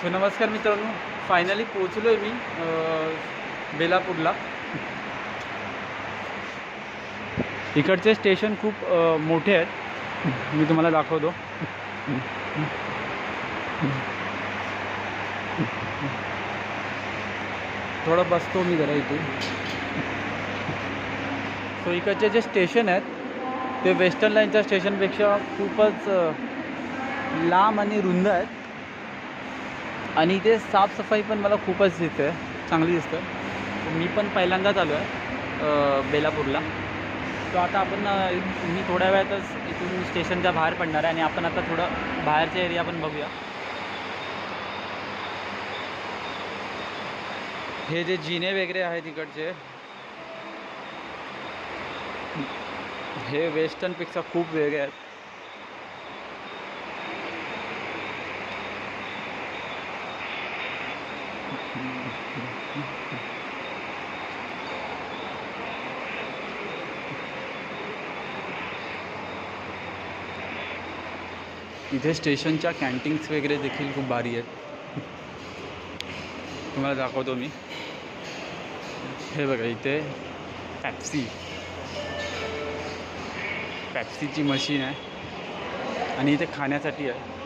So नमस्कार मित्रांनो finally पोचलो आहे मी बेलापूरला. इकडचे स्टेशन खूप मोठे आहेत. मी तुम्हाला दाखवतो. थोडं बसतो मी जरा इथे. सो इकडचे जे स्टेशन आहेत ते वेस्टर्न लाईनच्या स्टेशनपेक्षा खूपच लांब आणि रुंद आहेत. आणि इथे साफसफाई पण मला खूपच दिसते चांगली दिसते. मी पण पहिल्यांदाच आलो आहे बेलापूरला. तो आता आपण मी थोड्या वेळातच इथून स्टेशनच्या बाहेर पडणार आहे आणि आपण आता थोडं बाहेरचा एरिया पण बघूया. हे जे जिने वगैरे आहेत तिकडचे हे वेस्टर्नपेक्षा खूप वेगळे आहेत. इथे स्टेशनच्या कॅन्टीन्स वगैरे देखील खूप भारी आहेत. तुम्हाला दाखवतो मी. हे बघा इथे पॅप्सी पॅप्सीची मशीन आहे. आणि इथे खाण्यासाठी आहे.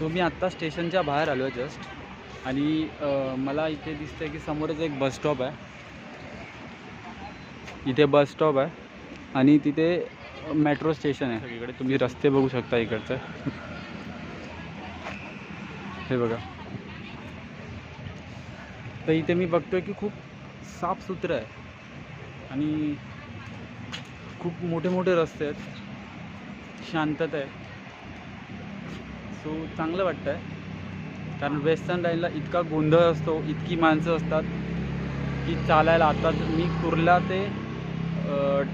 सो मी आत्ता स्टेशनच्या बाहेर आलो आहे जस्ट आणि मला इथे दिसतंय की समोरच एक बस स्टॉप आहे. इथे बस स्टॉप आहे. आणि तिथे मेट्रो स्टेशन आहे. सगळीकडे तुम्ही रस्ते बघू शकता इकडचं. हे बघा. तर इथे मी बघतोय की खूप साफसुथरं आहे. आणि खूप मोठे मोठे रस्ते आहेत. शांतता आहे. सो चांगलं वाटतं आहे कारण वेस्टर्न लाईनला इतका गोंधळ असतो इतकी माणसं असतात की चालायला आता मी कुर्ला ते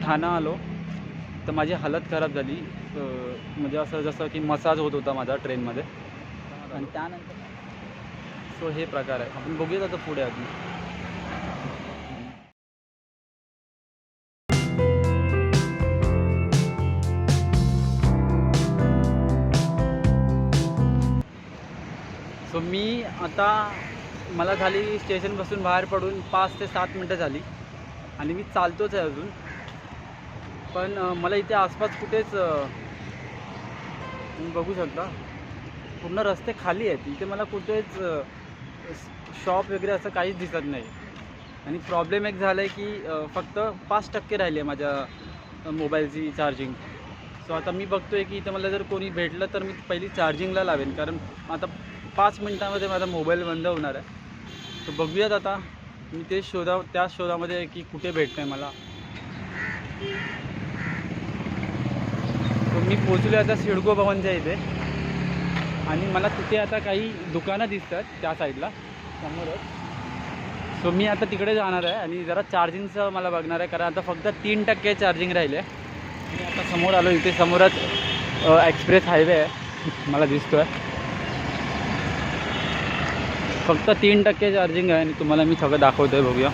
ठाणा आलो. तर माझी हालत खराब झाली. म्हणजे असं जसं की मसाज होत होता माझा ट्रेनमध्ये. आणि त्यानंतर सो हे प्रकार आहे. आपण बघूयात आता पुढे अजून. सो मी आता मला झाली स्टेशनपासून बाहेर पडून पाच ते सात मिनटं झाली. आणि मी चालतोच आहे अजून. पण मला इथे आसपास कुठेच तुम्ही बघू शकता. पूर्ण रस्ते खाली आहेत. इथे मला कुठेच शॉप वगैरे असं काहीच दिसत नाही. आणि प्रॉब्लेम एक झाला आहे की फक्त पाच टक्के राहिले आहे माझ्या मोबाईलची चार्जिंग सो आता मी बघतो आहे की इथं मला जर कोणी भेटलं तर मी पहिली चार्जिंगला लावेन. कारण आता पाच मिनटामध्ये माझा मोबाईल बंद होणार आहे. तर बघूयात आता. मी ते शोधा त्या शोधामध्ये की कुठे भेटतं आहे मला मी पोचलो आता सिडको भवनच्या इथे. आणि मला तिथे आता काही दुकानं दिसतात त्या साईडला समोरच. सो मी आता तिकडे जाणार आहे आणि जरा चार्जिंगचं मला बघणार आहे कारण आता फक्त तीन टक्के चार्जिंग राहिले. मी आता समोर आलो इथे समोरच एक्सप्रेस हायवे आहे. मला दिसतो आहे फक्त तीन टक्के चार्जिंग आहे आणि तुम्हाला मी सगळं दाखवतो आहे बघूया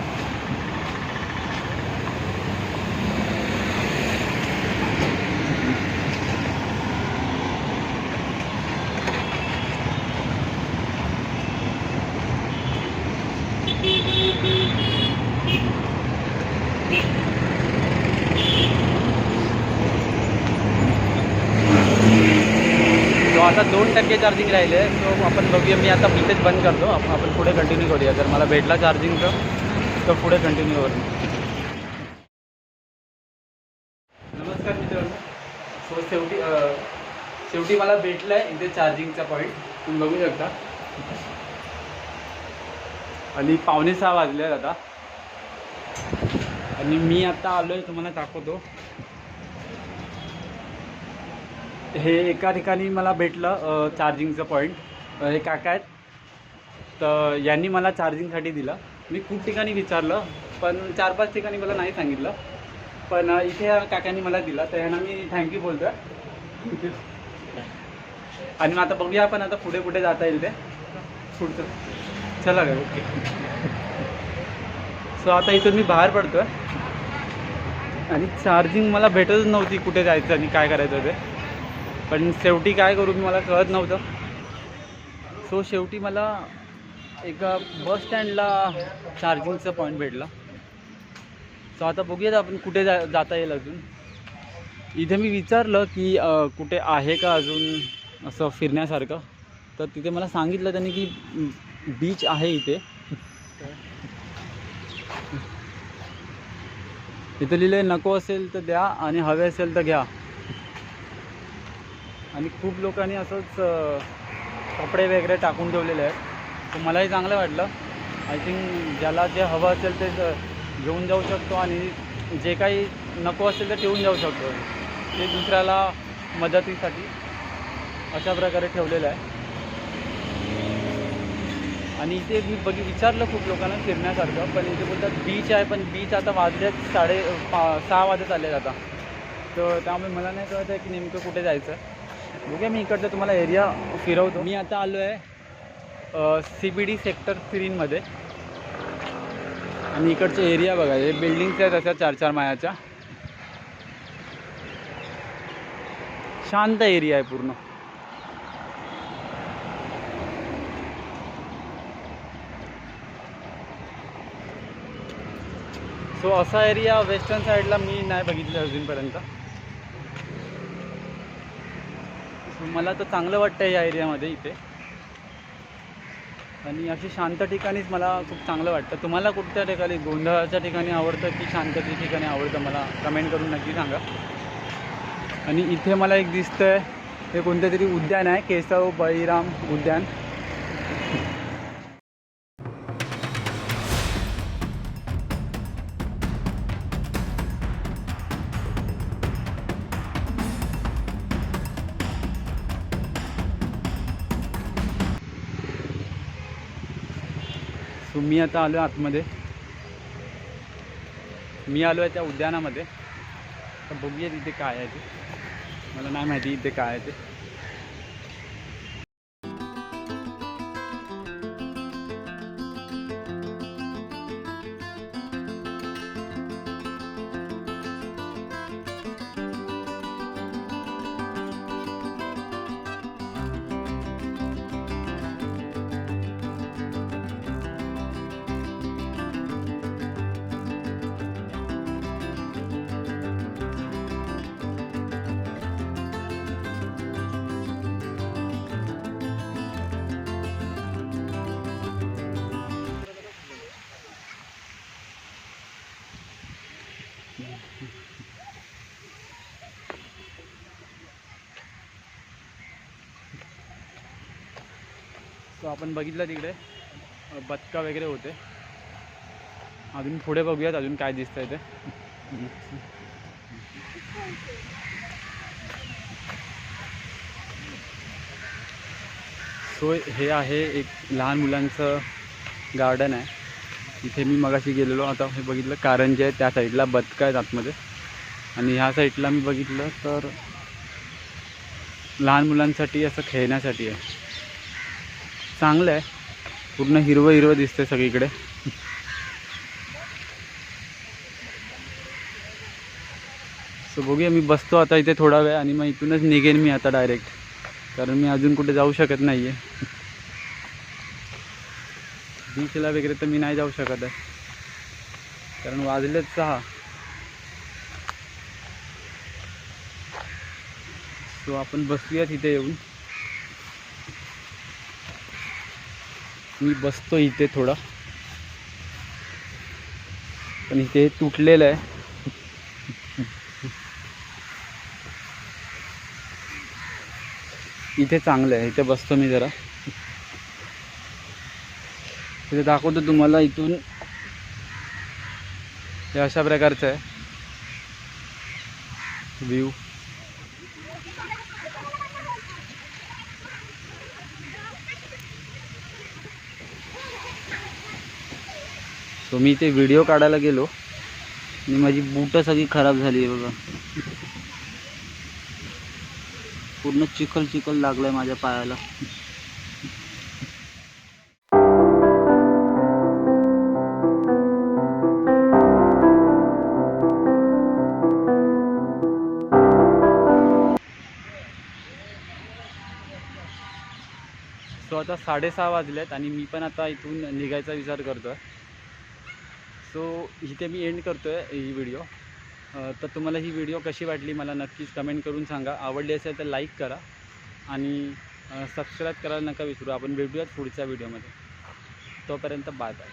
सो आता दोन टक्के चार्जिंग राहिले. सो आपण बघूया मी आता इथेच बंद करतो. आपण पुढे कंटिन्यू करूया. जर मला भेटला चार्जिंगचं तर पुढे कंटिन्यू करू. नमस्कार मित्रांनो. सो शेवटी शेवटी मला भेटलं आहे इथे चार्जिंगचा पॉईंट तुम्ही बघू शकता. आणि पावणे सहा वाजले आहेत आता. आणि मी आता आलो आहे तुम्हाला दाखवतो. हे एका ठिकाणी मला भेटलं चार्जिंगचं पॉईंट हे काका आहेत. तर यांनी मला चार्जिंगसाठी दिलं. मी खूप ठिकाणी विचारलं पण चार पाच ठिकाणी मला नाही सांगितलं. पण इथे या काकांनी मला दिला तर ह्यांना मी थँक्यू बोलतो आणि मग आता बघूया आपण आता पुढे कुठे जाता येईल ते. पुढचं. चला काय ओके. सो आता इथून मी बाहेर पडतोय. आणि चार्जिंग मला भेटतच नव्हती कुठे जायचं आणि काय करायचं ते. पण शेवटी काय करू मी मला कळत नव्हतं. सो शेवटी मला एका बस स्टँडला चार्जिंगचा पॉईंट भेटला. सो आता बघूयात आपण कुठे जा जाता येईल अजून. इथे मी विचारलं की कुठे आहे का अजून असं फिरण्यासारखं? तर तिथे मला सांगितलं त्यांनी की बीच आहे इथे. इथं लिहिलं नको असेल तर द्या आणि हवे असेल तर घ्या. आणि खूप लोकांनी असंच कपडे वगैरे टाकून ठेवलेले आहेत. तर मलाही चांगलं वाटलं. आय थिंक ज्याला जे हवं असेल ते घेऊन जाऊ शकतो आणि जे काही नको असेल ते ठेवून जाऊ शकतो. ते दुसऱ्याला मदतीसाठी अशा प्रकारे ठेवलेलं आहे. आणि इथे मी बघी विचारलं खूप लोकांना फिरण्यासारखं पण इथे बोलतात बीच आहे पण बीच आता वाजलेत साडे पा सहा वाजत आले आता. तर त्यामुळे मला नाही कळत आहे की नेमकं कुठे जायचं. बघूया मी इकडचं तुम्हाला एरिया फिरवतो. मी आता आलो आहे सी बी डी सेक्टर थ्रीमध्ये आणि इकडचे एरिया बघा हे बिल्डिंग्स आहेत अशा चार चार मायाच्या शांत एरिया आहे पूर्ण. सो असा एरिया वेस्टर्न साईडला मी नाही बघितलं अजूनपर्यंत सो मला तर चांगलं वाटतं या एरियामध्ये इथे. आणि अशी शांत ठिकाणीच मला खूप चांगलं वाटतं. तुम्हाला कुठच्या ठिकाणी गोंधळाच्या ठिकाणी आवडतं की शांततेच्या ठिकाणी आवडतं मला कमेंट करून नक्की सांगा. आणि इथे मला एक दिसतं आहे हे कोणतं तरी उद्यान आहे केशव बळीराम उद्यान. मी आता आलो आहे आतमध्ये. मी आलो आहे त्या उद्यानामध्ये. तर बघूया तिथे काय आहे ते. मला नाही माहिती इथे काय आहे ते. सो आपण बघितलं तिकडे. बदका वगैरे होते. अजून पुढे बघूयात अजून काय दिसतंय ते. सो हे आहे एक लहान मुलांचं गार्डन आहे. इथे मी मगाशी गेलेलो. आता हे बघितलं कारंजे आहे त्या साईडला बदका आहेत आतमध्ये. आणि ह्या साईडला मी बघितलं तर लहान मुलांसाठी असं खेळण्यासाठी आहे. चांगलं आहे. पूर्ण हिरवं हिरवं दिसतंय सगळीकडे. सो बघूया मी बसतो आता इथे थोडा वेळ आणि मग इथूनच निघेन मी आता डायरेक्ट कारण मी अजून कुठे जाऊ शकत नाही आहे बीचला वगैरे तर मी नाही जाऊ शकत आहे. कारण वाजलेच सहा. सो आपण बसूया तिथे येऊन. मी बसतो इथे थोडा. पण इथे तुटलेलं आहे. इथे चांगलं आहे. इथे बसतो मी जरा. इथे दाखवतो तुम्हाला इथून. हे अशा प्रकारचं आहे. व्ह्यू सो मी ते व्हिडिओ काढायला गेलो. आणि माझी बूट सगळी खराब झाली आहे बघा. पूर्ण चिखल चिखल लागलाय माझ्या पायाला. सो आता साडेसहा आहेत आणि मी पण आता इथून निघायचा विचार करतो सो इथे मी एंड करतो आहे ही व्हिडिओ तर तुम्हाला ही व्हिडिओ कशी वाटली मला नक्कीच कमेंट करून सांगा. आवडली असेल तर लाईक करा आणि सबस्क्राईब करायला नका विसरू. आपण भेटूयात पुढच्या व्हिडिओमध्ये तोपर्यंत बाय बाय